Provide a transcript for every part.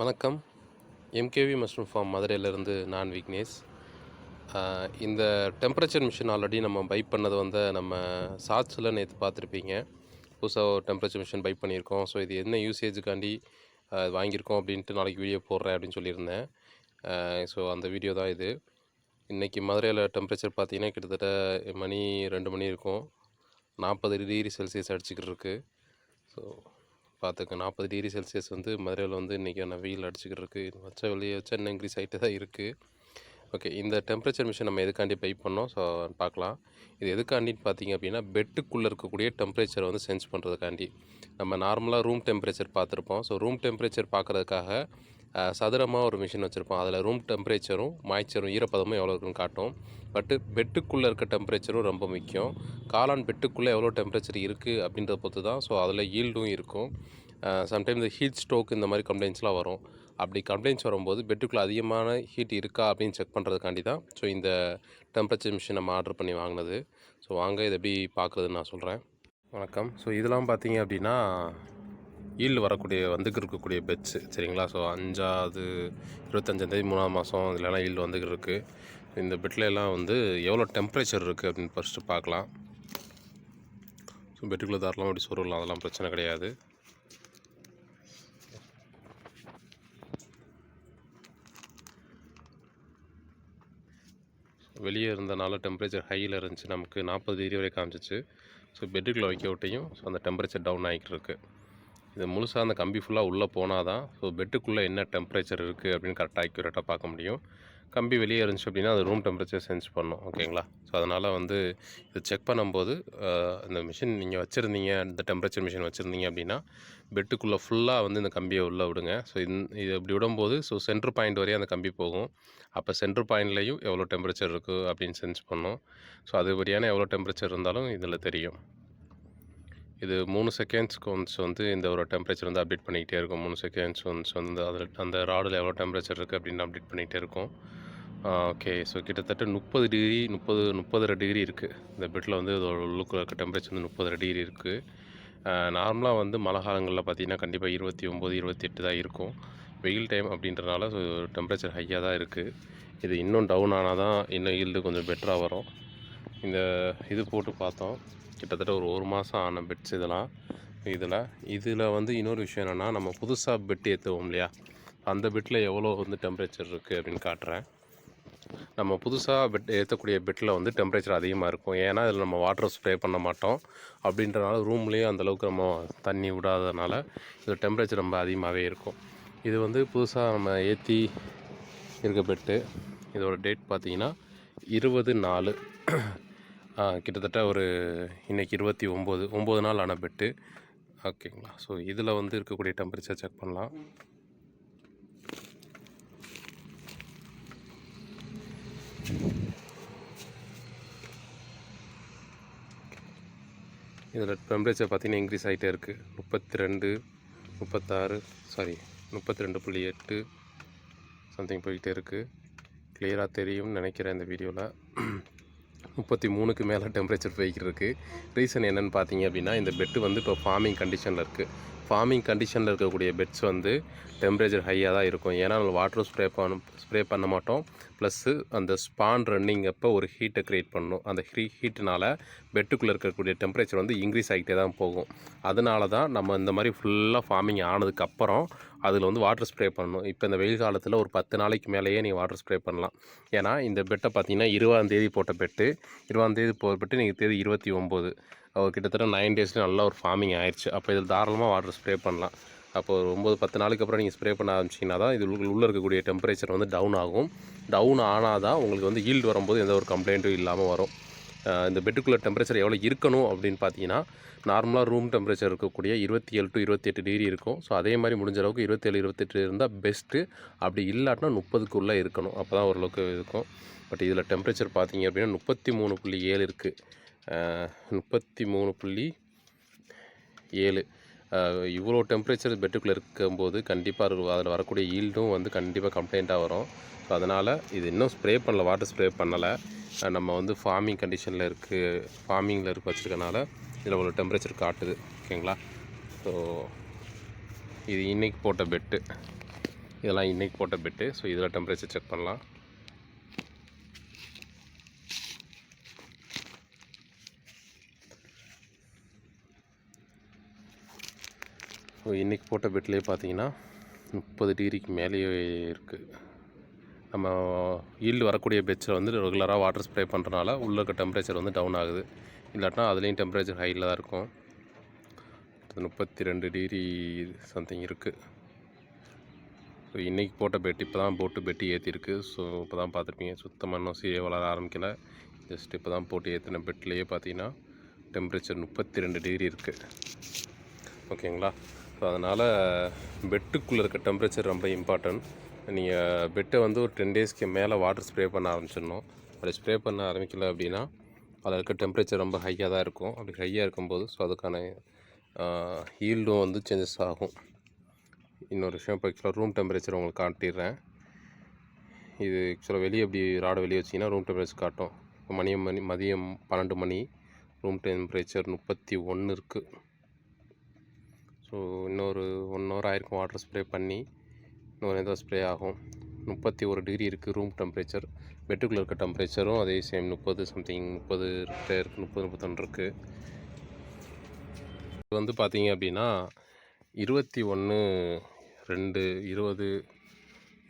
வணக்கம். MKV mushroom form மதுரையிலேருந்து நான் விக்னேஷ். இந்த டெம்பரேச்சர் மிஷின் ஆல்ரெடி நம்ம பை பண்ணது வந்து நம்ம சாட்ஸில் நேற்று பார்த்துருப்பீங்க. புதுசாக ஒரு டெம்பரேச்சர் மிஷின் பை பண்ணியிருக்கோம். ஸோ இது என்ன யூசேஜுக்காண்டி வாங்கியிருக்கோம் அப்படின்ட்டு நாளைக்கு வீடியோ போடுறேன் அப்படின்னு சொல்லியிருந்தேன். ஸோ அந்த வீடியோ தான் இது. இன்றைக்கி மதுரையில் டெம்பரேச்சர் பார்த்திங்கன்னா கிட்டத்தட்ட மணி ரெண்டு மணி இருக்கும். நாற்பது டிகிரி செல்சியஸ் அடிச்சுக்கிட்டு இருக்குது ஸோ பார்த்துக்க நாற்பது டிகிரி செல்சியஸ் வந்து மதுரையில் வந்து இன்றைக்கான வெயில் அடிச்சுக்கிட்டு இருக்குது வச்ச வெளியே வச்சா இன்னும் இன்க்ரீஸ் ஆகிட்டு தான் இருக்குது ஓகே இந்த டெம்பரேச்சர் மிஷின் நம்ம எதுக்காண்டி பை பண்ணோம்? ஸோ பார்க்கலாம். இது எதுக்காண்டின்னு பார்த்தீங்க அப்படின்னா பெட்டுக்குள்ளே இருக்கக்கூடிய டெம்பரேச்சரை வந்து சென்ஸ் பண்ணுறதுக்காண்டி நம்ம நார்மலாக ரூம் டெம்பரேச்சர் பார்த்துருப்போம். ஸோ ரூம் டெம்பரேச்சர் பார்க்குறதுக்காக சதுரமாக ஒரு மிஷின் வச்சுருப்போம். அதில் ரூம் டெம்பரேச்சரும் மாய்ச்சரும் ஈரப்பதமும் எவ்வளோ இருக்குன்னு காட்டும். பட்டு பெட்டுக்குள்ளே இருக்க டெம்பரேச்சரும் ரொம்ப முக்கியம். காளான் பெட்டுக்குள்ளே எவ்வளோ டெம்பரேச்சர் இருக்குது அப்படின்றத பொறுத்து தான் ஸோ அதில் ஈல்டும் இருக்கும். சம்டைம் இந்த ஹீட் ஸ்ட்ரோக் இந்த மாதிரி கம்ப்ளைண்ட்ஸ்லாம் வரும். அப்படி கம்ப்ளைண்ட்ஸ் வரும்போது பெட்டுக்குள்ளே அதிகமான ஹீட் இருக்கா அப்படின்னு செக் பண்ணுறதுக்காண்டி தான் ஸோ இந்த டெம்பரேச்சர் மிஷின் நம்ம ஆர்டர் பண்ணி வாங்கினது. ஸோ வாங்க இதை எப்படி பார்க்குறதுன்னு நான் சொல்கிறேன் வணக்கம். ஸோ இதெல்லாம் பார்த்தீங்க அப்படின்னா ஈல்டு வரக்கூடிய வந்துக்கு இருக்கக்கூடிய பெட்ஸு சரிங்களா? ஸோ அஞ்சாவது இருபத்தஞ்சாந்தேதி மூணாம் மாதம் இதுலலாம் ஈல்டு வந்துக்கிட்டு இருக்குது இந்த பெட்டில் எல்லாம் வந்து எவ்வளோ டெம்பரேச்சர் இருக்குது அப்படின்னு ஃபஸ்ட்டு பார்க்கலாம். ஸோ பெட்டுக்குள்ளே தாரலாம் அப்படி சொருகலாம் அதெல்லாம் பிரச்சனை கிடையாது. வெளியே இருந்தனால டெம்பரேச்சர் ஹையில் இருந்துச்சு. நமக்கு நாற்பது டிகிரி வரை காமிச்சிச்சு ஸோ பெட்டுக்குள்ளே வைக்க விட்டையும் ஸோ அந்த டெம்பரேச்சர் டவுன் ஆகிட்டு இருக்குது இது முழுசாக அந்த கம்பி ஃபுல்லாக உள்ளே போனால் தான் ஸோ பெட்டுக்குள்ளே என்ன டெம்பரேச்சர் இருக்குது அப்படின்னு கரெக்டாக அக்யூரேட்டாக பார்க்க முடியும். கம்பி வெளியே இருந்துச்சு அப்படின்னா அது ரூம் டெம்பரேச்சர் சென்ஸ் பண்ணும் ஓகேங்களா ஸோ அதனால் வந்து இது செக் பண்ணும்போது இந்த மிஷின் நீங்கள் வச்சுருந்தீங்க இந்த டெம்பரேச்சர் மிஷின் வச்சுருந்தீங்க அப்படின்னா பெட்டுக்குள்ளே ஃபுல்லாக வந்து இந்த கம்பியை உள்ளே விடுங்க. ஸோ இந் இது இப்படி விடும்போது ஸோ சென்ட்ரு பாயிண்ட் வரையும் அந்த கம்பி போகும். அப்போ சென்ட்ரு பாயிண்ட்லேயும் எவ்வளோ டெம்பரேச்சர் இருக்குது அப்படின்னு சென்ஸ் பண்ணும். ஸோ அதுபடியான எவ்வளோ டெம்பரேச்சர் இருந்தாலும் இதில் தெரியும். இது மூணு செகண்ட்ஸ்க்கு ஒன்ஸ் வந்து இந்த ஒரு டெம்பரேச்சர் வந்து அப்டேட் பண்ணிக்கிட்டே இருக்கும். மூணு செகண்ட்ஸ் ஒன்ஸ் வந்து அதில் அந்த ராடில் எவ்வளோ டெம்பரேச்சர் இருக்குது அப்படின்னு அப்டேட் பண்ணிகிட்டே இருக்கும். ஓகே ஸோ கிட்டத்தட்ட முப்பது டிகிரி முப்பது முப்பதரை டிகிரி இருக்குது இந்த பெட்டில் வந்து இதோட உள்ளுக்குள்ள இருக்க டெம்பரேச்சர் வந்து முப்பதரை டிகிரி இருக்குது நார்மலாக வந்து மழை காலங்களில் பார்த்தீங்கன்னா கண்டிப்பாக இருபத்தி ஒம்பது இருபத்தி எட்டு தான் இருக்கும். வெயில் டைம் அப்படின்றனால ஸோ டெம்பரேச்சர் ஹையாக தான் இருக்குது இது இன்னும் டவுன் ஆனால் தான் இன்னும் ஈல்டு கொஞ்சம் பெட்டராக வரும். இந்த இது போட்டு பார்த்தோம். கிட்டத்தட்ட ஒரு ஒரு மாதம் ஆன பெட்ஸ் இதெல்லாம் இதில். இதில் வந்து இன்னொரு விஷயம் என்னென்னா நம்ம புதுசாக பெட் ஏற்றுவோம் இல்லையா? அந்த பெட்டில் எவ்வளோ வந்து டெம்பரேச்சர் இருக்குது அப்படின்னு காட்டுறேன். நம்ம புதுசாக பெட் ஏற்றக்கூடிய பெட்டில் வந்து டெம்பரேச்சர் அதிகமாக இருக்கும். ஏன்னா இதில் நம்ம வாட்டர் ஸ்ப்ரே பண்ண மாட்டோம். அப்படின்றனால ரூம்லேயும் அந்தளவுக்கு நம்ம தண்ணி விடாததுனால இது டெம்பரேச்சர் ரொம்ப அதிகமாகவே இருக்கும். இது வந்து புதுசாக நம்ம ஏற்றி இருக்க பெட்டு இதோட டேட் பார்த்தீங்கன்னா இருபது நாலு கிட்டத்தட்ட ஒரு இன்னைக்கு இருபத்தி ஒம்பது ஒம்பது நாள் ஆன பெட்டு. ஓகேங்களா. ஸோ இதில் வந்து இருக்கக்கூடிய டெம்பரேச்சர் செக் பண்ணலாம். இதில் டெம்பரேச்சர் பார்த்தீங்கன்னா இன்க்ரீஸ் ஆகிட்டே இருக்குது முப்பத்தி ரெண்டு முப்பத்தாறு சாரி முப்பத்தி ரெண்டு புள்ளி எட்டு சம்திங் போய்கிட்டே இருக்குது கிளியராக தெரியும்னு நினைக்கிறேன் இந்த வீடியோவில் முப்பத்தி மூணுக்கு மேலே டெம்பரேச்சர் போய்கிட்டு இருக்குது ரீசன் என்னென்னு பார்த்தீங்க அப்படின்னா இந்த பெட்டு வந்து இப்போ ஃபார்மிங் கண்டிஷனில் இருக்குது ஃபார்மிங் கண்டிஷனில் இருக்கக்கூடிய பெட்ஸ் வந்து டெம்பரேச்சர் ஹையாக தான் இருக்கும். ஏன்னா நம்ம வாட்டர் ஸ்ப்ரே பண்ண ஸ்ப்ரே பண்ண மாட்டோம். ப்ளஸ்ஸு அந்த ஸ்பான் ரன்னிங் அப்போ ஒரு ஹீட்டை க்ரியேட் பண்ணணும் அந்த ஹீ ஹீட்டுனால் பெட்டுக்குள்ளே இருக்கக்கூடிய டெம்பரேச்சர் வந்து இன்க்ரீஸ் ஆகிட்டே தான் போகும். அதனால தான் நம்ம இந்த மாதிரி ஃபுல்லாக ஃபார்மிங் ஆனதுக்கப்புறம் அதில் வந்து வாட்டர் ஸ்ப்ரே பண்ணணும். இப்போ இந்த வெயில் காலத்தில் ஒரு பத்து நாளைக்கு மேலேயே நீங்கள் வாட்டர் ஸ்ப்ரே பண்ணலாம். ஏன்னா இந்த பெட்டை பார்த்தீங்கன்னா இருபதாம் தேதி போட்ட பெட்டு இருபதாம் தேதி போட்ட பெட்டு நீங்கள் தேதி இருபத்தி ஒம்பது. கிட்டத்தட்ட நைன் டேஸ்லேயே நல்லா ஒரு ஃபார்மிங் ஆயிடுச்சு அப்போ இதில் தாராளமாக வாட்டர் ஸ்ப்ரே பண்ணலாம். அப்போ ஒரு ஒம்பது பத்து நாளைக்கு அப்புறம் நீங்கள் ஸ்ப்ரே பண்ண ஆரம்பிச்சிங்கன்னா தான் இது உள்ளே இருக்கக்கூடிய டெம்பரேச்சர் வந்து டவுன் ஆகும். டவுன் ஆனால் தான் உங்களுக்கு வந்து ஈல்டு வரும்போது எந்த ஒரு கம்ப்ளைண்ட்டும் இல்லாமல் வரும். இந்த பெட்டுக்குள்ளே டெம்பரேச்சர் எவ்வளோ இருக்கணும் அப்படின்னு பார்த்தீங்கன்னா நார்மலாக ரூம் டெம்பரேச்சர் இருக்கக்கூடிய இருபத்தி ஏழு டு இருபத்தெட்டு டிகிரி இருக்கும். ஸோ அதே மாதிரி முடிஞ்ச அளவுக்கு இருபத்தேழு இருபத்தெட்டு இருந்தால் பெஸ்ட்டு அப்படி இல்லாட்டினா முப்பதுக்குள்ளே இருக்கணும். அப்போ தான் ஓரளவுக்கு இருக்கும். பட் இதில் டெம்பரேச்சர் பார்த்தீங்க அப்படின்னா முப்பத்தி மூணு புள்ளி ஏழு இருக்குது முப்பத்தி மூணு புள்ளி ஏழு. இவ்வளோ டெம்பரேச்சர் பெட்டுக்குள்ளே இருக்கும்போது கண்டிப்பாக அதில் வரக்கூடிய ஈல்டும் வந்து கண்டிப்பாக கம்ப்ளைண்ட்டாக வரும். ஸோ அதனால் இது இன்னும் ஸ்ப்ரே பண்ணல வாட்டர் ஸ்ப்ரே பண்ணலை. நம்ம வந்து ஃபார்மிங் கண்டிஷனில் இருக்குது ஃபார்மிங்கில் இருக்க வச்சுருக்கனால இதில் இவ்வளோ டெம்பரேச்சர் காட்டுது ஓகேங்களா? ஸோ இது இன்றைக்கி போட்ட பெட்டு இதெல்லாம் இன்றைக்கி போட்ட பெட்டு ஸோ இதில் டெம்பரேச்சர் செக் பண்ணலாம். ஸோ இன்றைக்கி போட்ட பெட்லேயே பார்த்தீங்கன்னா முப்பது டிகிரிக்கு மேலேயே இருக்குது நம்ம ஈல்டு வரக்கூடிய பெட்சில் வந்து ரெகுலராக வாட்டர் ஸ்ப்ரே பண்ணுறனால உள்ள இருக்க டெம்பரேச்சர் வந்து டவுன் ஆகுது. இல்லாட்டினா அதுலேயும் டெம்பரேச்சர் ஹையில் தான் இருக்கும். முப்பத்தி ரெண்டு டிகிரி சம்திங் இருக்குது ஸோ இன்றைக்கி போட்ட பெட் இப்போ தான் போட்டு பெட்டி ஏற்றிருக்கு ஸோ இப்போ தான் பார்த்துருப்பீங்க சுத்தமாக இன்னும் சீரிய வளர ஆரம்பிக்கலை. ஜஸ்ட் இப்போ தான் போட்டு ஏற்றின பெட்லேயே பார்த்தீங்கன்னா டெம்பரேச்சர் முப்பத்தி ரெண்டு டிகிரி இருக்குது ஓகேங்களா ஸோ அதனால் பெட்டுக்குள்ளே இருக்க டெம்பரேச்சர் ரொம்ப இம்பார்ட்டன்ட் நீங்கள் பெட்டை வந்து ஒரு டென் டேஸ்க்கு மேலே வாட்டர் ஸ்ப்ரே பண்ண ஆரம்பிச்சிடணும். அப்படி ஸ்ப்ரே பண்ண ஆரம்பிக்கல அப்படின்னா அதில் இருக்க டெம்பரேச்சர் ரொம்ப ஹையாக தான் இருக்கும். அப்படி ஹையாக இருக்கும்போது ஸோ அதுக்கான ஈல்டும் வந்து சேஞ்சஸ் ஆகும். இன்னொரு விஷயம் இப்போ ஆக்சுவலாக ரூம் டெம்பரேச்சர் உங்களுக்கு காட்டிடுறேன். இது ஆக்சுவலாக வெளியே அப்படி ராடை வெளியே வச்சிங்கன்னா ரூம் டெம்பரேச்சர் காட்டும். இப்போ மணியம் மணி மதியம் பன்னெண்டு மணி ரூம் டெம்பரேச்சர் முப்பத்தி ஒன்று இருக்குது ஸோ இன்னொரு ஒன் ஹவர் ஆயிருக்கும் வாட்டர் ஸ்ப்ரே பண்ணி இன்னொரு ஏதோ ஸ்ப்ரே ஆகும். முப்பத்தி ஒரு டிகிரி இருக்குது ரூம் டெம்பரேச்சர் பெட்டுக்குள்ளே இருக்க டெம்பரேச்சரும் அதே சேம் முப்பது சம்திங் முப்பது இருக்குது முப்பது முப்பத்தொன்று இருக்குது இது வந்து பார்த்தீங்க அப்படின்னா இருபத்தி ஒன்று ரெண்டு இருபது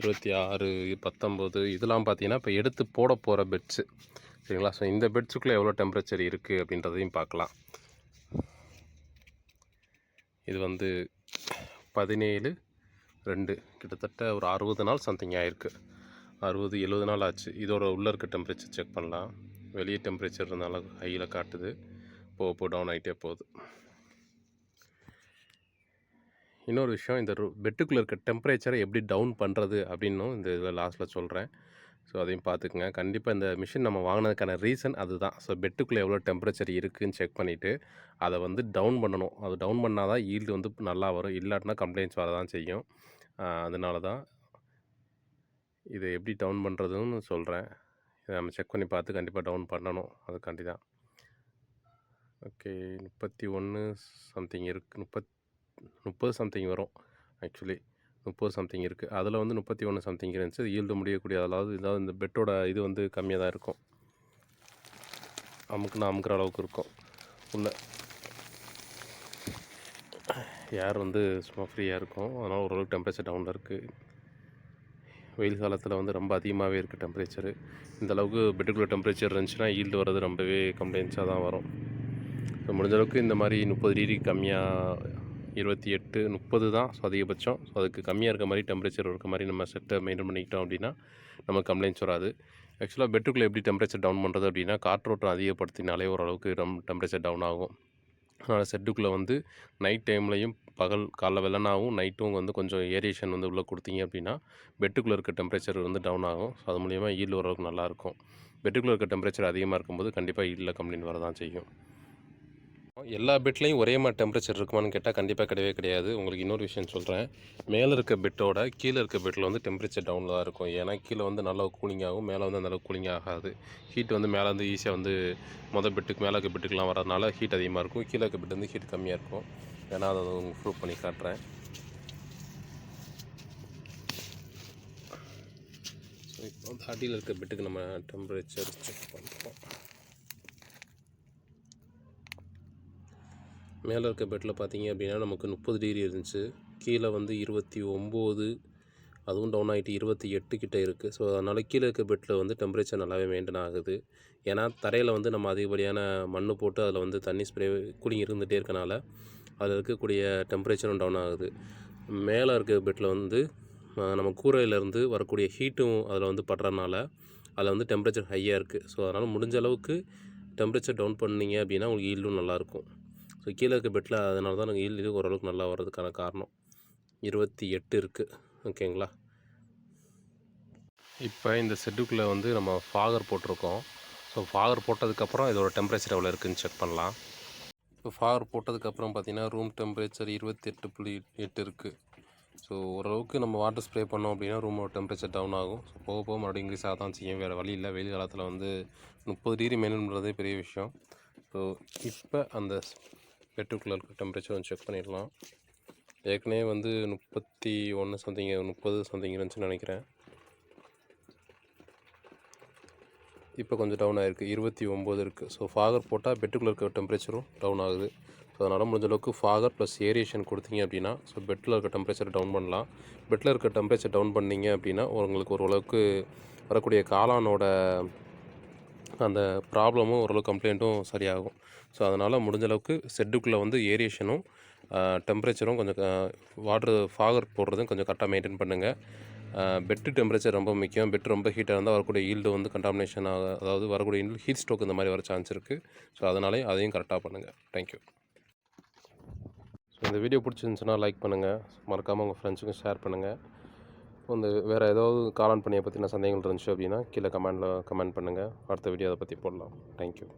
இருபத்தி ஆறு பத்தொம்போது இதெல்லாம் பார்த்தீங்கன்னா இப்போ எடுத்து போட போகிற பெட்ஸு சரிங்களா? ஸோ இந்த பெட்ஸுக்குள்ளே எவ்வளோ டெம்பரேச்சர் இருக்குது அப்படின்றதையும் பார்க்கலாம் இது வந்து பதினேழு ரெண்டு. கிட்டத்தட்ட ஒரு அறுபது நாள் சம்திங் ஆயிருக்கு. அறுபது எழுபது நாள் ஆச்சு. இதோட உள்ளே இருக்க டெம்பரேச்சர் செக் பண்ணலாம். வெளியே டெம்பரேச்சர் இருந்தாலும் ஹையில் காட்டுது. போக போ டவுன் ஆகிட்டே போகுது. இன்னொரு விஷயம் இந்த பெட்டுக்குள்ளே இருக்க டெம்பரேச்சரை எப்படி டவுன் பண்ணுறது அப்படின்னும் இந்த இதில் லாஸ்ட்டில் சொல்கிறேன் ஸோ அதையும் பார்த்துக்குங்க. கண்டிப்பாக இந்த மிஷின் நம்ம வாங்கினதுக்கான ரீசன் அதுதான். ஸோ பெட்டுக்குள்ளே எவ்வளோ டெம்பரேச்சர் இருக்குதுன்னு செக் பண்ணிவிட்டு அதை வந்து டவுன் பண்ணணும். அது டவுன் பண்ணால் தான் ஈல்டு வந்து நல்லா வரும். இல்லாட்டினா கம்ப்ளைண்ட்ஸ் வர தான் செய்யும். அதனால தான் இதை எப்படி டவுன் பண்ணுறதுன்னு சொல்கிறேன் இதை நம்ம செக் பண்ணி பார்த்து கண்டிப்பாக டவுன் பண்ணணும். அதுக்காண்டி தான். ஓகே முப்பத்தி ஒன்று சம்திங் இருக்குது முப்பத் முப்பது சம்திங் வரும் ஆக்சுவலி. முப்பது சம்திங் இருக்குது அதில் வந்து முப்பத்தி ஒன்று சம்திங் இருந்துச்சு. அது ஈல்டு முடியக்கூடிய அதாவது இதாவது இந்த பெட்டோட இது வந்து கம்மியாக தான் இருக்கும். அமுக்குனா அமுக்கிற அளவுக்கு இருக்கும். உள்ள ஏர் வந்து சும்மா ஃப்ரீயாக இருக்கும். அதனால் ஓரளவுக்கு டெம்பரேச்சர் டவுனில் இருக்குது வெயில் காலத்தில் வந்து ரொம்ப அதிகமாகவே இருக்குது டெம்பரேச்சரு இந்த அளவுக்கு பெட்டுக்குள்ளே டெம்பரேச்சர் இருந்துச்சுன்னா ஈல்டு வர்றது ரொம்பவே கம்ப்ளைண்ட்ஸாக தான் வரும். ஸோ முடிஞ்சளவுக்கு இந்த மாதிரி முப்பது டிகிரி கம்மியாக இருபத்தி எட்டு முப்பது தான். ஸோ அதிகபட்சம். ஸோ அதுக்கு கம்மியாக இருக்க மாதிரி டெம்பரேச்சர் இருக்க மாதிரி நம்ம செட்டை மெயின்டைன் பண்ணிக்கிட்டோம் அப்படின்னா நமக்கு கம்ப்ளைண்ட்ஸ் வராது. ஆக்சுவலாக பெட்டுக்குள்ளே எப்படி டெம்பரேச்சர் டவுன் பண்ணுறது அப்படின்னா காற்றோட்டம் அதிகப்படுத்தினாலே ஓரளவுக்கு ரம் டெம்பரேச்சர் டவுன் ஆகும். அதனால் செட்டுக்குள்ளே வந்து நைட் டைம்லையும் பகல் காலைல வெள்ளனாகவும் நைட்டும் வந்து கொஞ்சம் ஏரியேஷன் வந்து உள்ளே கொடுத்தீங்க அப்படின்னா பெட்டுக்குள்ளே இருக்க டெம்பரேச்சர் வந்து டவுன் ஆகும். ஸோ அது மூலிமா ஈல் ஓரளவுக்கு நல்லாயிருக்கும் பெட்டுக்குள்ளே இருக்க டெம்பரேச்சர் அதிகமாக இருக்கும்போது கண்டிப்பாக ஈல்டில் கம்ப்ளைண்ட் வரதான் செய்யும். எல்லா பெட்லேயும் ஒரே மாதிரி டெம்பரேச்சர் இருக்குமான்னு கேட்டால் கண்டிப்பாக கிடையவே கிடையாது. உங்களுக்கு இன்னொரு விஷயம் சொல்கிறேன் மேலே இருக்க பெட்டோட கீழே இருக்க பெட்டில் வந்து டெம்பரேச்சர் டவுனில் தான் இருக்கும். ஏன்னா கீழே வந்து நல்லா கூலிங் ஆகும். மேலே வந்து நல்லா கூலிங் ஆகாது. ஹீட் வந்து மேலே வந்து ஈஸியாக வந்து மொதல் பெட்டுக்கு மேலே இருக்க பெட்டுக்கெலாம் வரதுனால ஹீட் அதிகமாக இருக்கும். கீழே இருக்க பெட் வந்து ஹீட் கம்மியாக இருக்கும். ஏன்னா அதை உங்களுக்கு ப்ரூவ் பண்ணி காட்டுறேன். ஸோ இப்போ வந்து அடியில் இருக்க பெட்டுக்கு நம்ம டெம்பரேச்சர் செக் பண்ணுறோம் மேலே இருக்க பெட்டில் பார்த்தீங்க அப்படின்னா நமக்கு முப்பது டிகிரி இருந்துச்சு. கீழே வந்து இருபத்தி ஒம்பது அதுவும் டவுன் ஆகிட்டு இருபத்தி எட்டு கிட்ட இருக்குது ஸோ அதனால் கீழே இருக்க பெட்டில் வந்து டெம்பரேச்சர் நல்லாவே மெயின்டைன் ஆகுது. ஏன்னா தரையில் வந்து நம்ம அதிகப்படியான மண் போட்டு அதில் வந்து தண்ணி ஸ்ப்ரே கூலிங் இருந்துகிட்டே இருக்கனால அதில் இருக்கக்கூடிய டெம்பரேச்சரும் டவுன் ஆகுது. மேலே இருக்க பெட்டில் வந்து நம்ம கூரையிலேருந்து வரக்கூடிய ஹீட்டும் அதில் வந்து படுறதுனால அதில் வந்து டெம்பரேச்சர் ஹையாக இருக்குது ஸோ அதனால் முடிஞ்ச அளவுக்கு டெம்பரேச்சர் டவுன் பண்ணிங்க அப்படின்னா உங்களுக்கு ஈல்டும் நல்லாயிருக்கும் ஸோ கீழே இருக்க பெட்டில் அதனால தான் நாங்கள் ஈல்டு ஓரளவுக்கு நல்லா வர்றதுக்கான காரணம். இருபத்தி எட்டு இருக்குது ஓகேங்களா இப்போ இந்த செட்டுக்குள்ளே வந்து நம்ம ஃபாகர் போட்டிருக்கோம். ஸோ ஃபாகர் போட்டதுக்கப்புறம் இதோட டெம்பரேச்சர் எவ்வளோ இருக்குதுன்னு செக் பண்ணலாம். இப்போ ஃபாகர் போட்டதுக்கப்புறம் பார்த்தீங்கன்னா ரூம் டெம்பரேச்சர் இருபத்தெட்டு புள்ளி எட்டு இருக்குது ஸோ ஓரளவுக்கு நம்ம வாட்டர் ஸ்ப்ரே பண்ணோம் அப்படின்னா ரூமோட டெம்பரேச்சர் டவுன் ஆகும். ஸோ போக போக மறுபடியும் இன்க்ரீஸ் ஆக தான் செய்யும். வேறு வழி இல்லை. வெயில் காலத்தில் வந்து முப்பது டிகிரி மெயின்டைன் பண்ணுறதே பெரிய விஷயம். ஸோ இப்போ அந்த பெட்டுக்குள்ளே இருக்க டெம்பரேச்சர் வந்து செக் பண்ணிடலாம். ஏற்கனவே வந்து முப்பத்தி ஒன்று சம்திங் முப்பது சம்திங் இருந்துச்சுன்னு நினைக்கிறேன். இப்போ கொஞ்சம் டவுன் ஆகிருக்கு இருபத்தி ஒம்பது இருக்குது ஸோ ஃபாகர் போட்டால் பெட்டுக்குள்ளே இருக்க டெம்பரேச்சரும் டவுன் ஆகுது. ஸோ அதனால் முடிஞ்ச அளவுக்கு ஃபாகர் ப்ளஸ் ஏரியேஷன் கொடுத்தீங்க அப்படின்னா ஸோ பெட்டில் இருக்க டெம்பரேச்சர் டவுன் பண்ணலாம். பெட்டில் இருக்க டெம்பரேச்சர் டவுன் பண்ணீங்க அப்படின்னா உங்களுக்கு ஓரளவுக்கு வரக்கூடிய காளானோட அந்த ப்ராப்ளமும் ஓரளவு கம்ப்ளைண்ட்டும் சரியாகும். ஸோ அதனால் முடிஞ்ச அளவுக்கு செட்டுக்குள்ளே வந்து ஏரியேஷனும் டெம்பரேச்சரும் கொஞ்சம் வாட்ரு ஃபாகர் போடுறதும் கொஞ்சம் கரெக்டாக மெயின்டைன் பண்ணுங்கள் பெட்டு டெம்பரேச்சர் ரொம்ப முக்கியம். பெட் ரொம்ப ஹீட்டாக இருந்தால் வரக்கூடிய ஈல்டு வந்து கண்டாமினேஷன் ஆக அதாவது வரக்கூடிய ஹீட் ஸ்ட்ரோக் இந்த மாதிரி வர சான்ஸ் இருக்குது ஸோ அதனாலே அதையும் கரெக்டாக பண்ணுங்கள் தேங்க்யூ ஸோ இந்த வீடியோ பிடிச்சிருந்துச்சுன்னா லைக் பண்ணுங்கள் மறக்காமல் உங்கள் ஃப்ரெண்ட்ஸுக்கும் ஷேர் பண்ணுங்கள் வந்து வேறு ஏதாவது காலான் பண்ணியை பற்றின சந்தேகங்கள் இருந்துச்சு அப்படின்னா கீழே கமெண்டில் கமெண்ட் பண்ணுங்கள் அடுத்த வீடியோ அதை பற்றி போடலாம். தேங்க்யூ